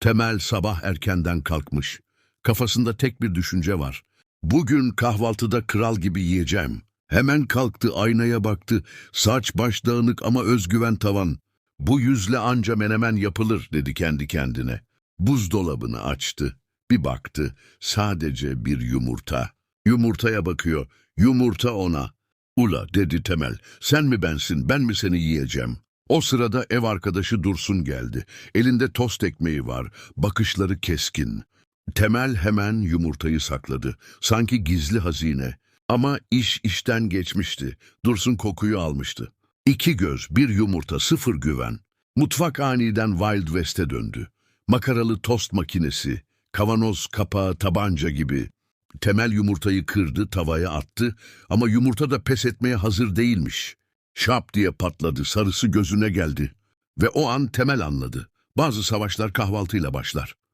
Temel sabah erkenden kalkmış. Kafasında tek bir düşünce var. Bugün kahvaltıda kral gibi yiyeceğim. Hemen kalktı, aynaya baktı. Saç baş dağınık ama özgüven tavan. Bu yüzle anca menemen yapılır dedi kendi kendine. Buzdolabını açtı. Bir baktı. Sadece bir yumurta. Yumurtaya bakıyor. Yumurta ona. Ula dedi Temel. Sen mi bensin, ben mi seni yiyeceğim? O sırada ev arkadaşı Dursun geldi. Elinde tost ekmeği var. Bakışları keskin. Temel hemen yumurtayı sakladı. Sanki gizli hazine. Ama iş işten geçmişti. Dursun kokuyu almıştı. İki göz, bir yumurta, sıfır güven. Mutfak aniden Wild West'e döndü. Makaralı tost makinesi, kavanoz kapağı tabanca gibi. Temel yumurtayı kırdı, tavaya attı ama yumurta da pes etmeye hazır değilmiş. Şap diye patladı, sarısı gözüne geldi. Ve o an Temel anladı. Bazı savaşlar kahvaltıyla başlar.